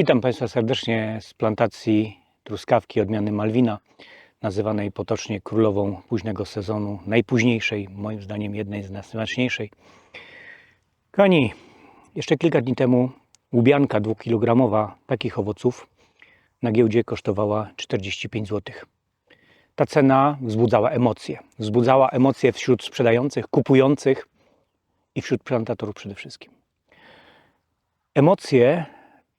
Witam Państwa serdecznie z plantacji truskawki odmiany Malwina, nazywanej potocznie królową późnego sezonu, najpóźniejszej, moim zdaniem jednej z najsmaczniejszej. Kochani, jeszcze kilka dni temu łubianka dwukilogramowa takich owoców na giełdzie kosztowała 45 zł. Ta cena wzbudzała emocje. Wzbudzała emocje wśród sprzedających, kupujących i wśród plantatorów przede wszystkim. Emocje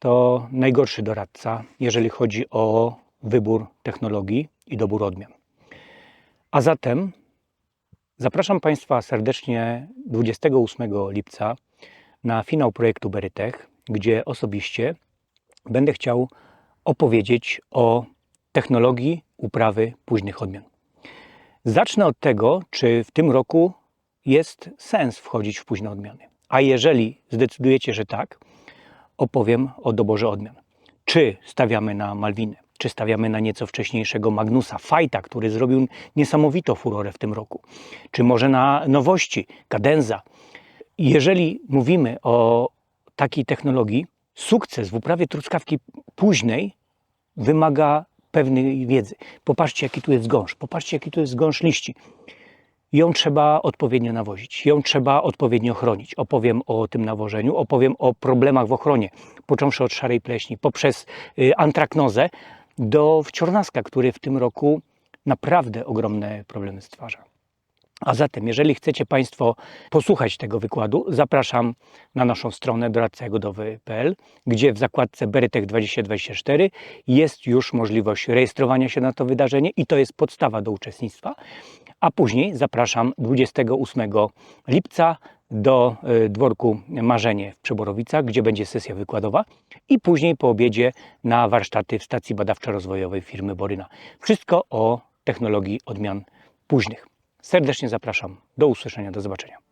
to najgorszy doradca, jeżeli chodzi o wybór technologii i dobór odmian. A zatem zapraszam Państwa serdecznie 28 lipca na finał projektu Berytech, gdzie osobiście będę chciał opowiedzieć o technologii uprawy późnych odmian. Zacznę od tego, czy w tym roku jest sens wchodzić w późne odmiany. A jeżeli zdecydujecie, że tak, opowiem o doborze odmian. Czy stawiamy na Malwiny, czy stawiamy na nieco wcześniejszego Magnusa, Fajta, który zrobił niesamowitą furorę w tym roku, czy może na nowości, Cadenza. Jeżeli mówimy o takiej technologii, sukces w uprawie truskawki późnej wymaga pewnej wiedzy. Popatrzcie, jaki tu jest gąszcz, popatrzcie, jaki tu jest gąszcz liści ją trzeba odpowiednio nawozić, ją trzeba odpowiednio chronić. Opowiem o tym nawożeniu, opowiem o problemach w ochronie, począwszy od szarej pleśni, poprzez y, antraknozę do wciornaska, który w tym roku naprawdę ogromne problemy stwarza. A zatem, jeżeli chcecie Państwo posłuchać tego wykładu, zapraszam na naszą stronę doradcajagodowy.pl, gdzie w zakładce Berytech 2024 jest już możliwość rejestrowania się na to wydarzenie i to jest podstawa do uczestnictwa. A później zapraszam 28 lipca do y, dworku Marzenie w Przeborowicach, gdzie będzie sesja wykładowa i później po obiedzie na warsztaty w stacji badawczo-rozwojowej firmy Boryna. Wszystko o technologii odmian późnych. Serdecznie zapraszam. Do usłyszenia, do zobaczenia.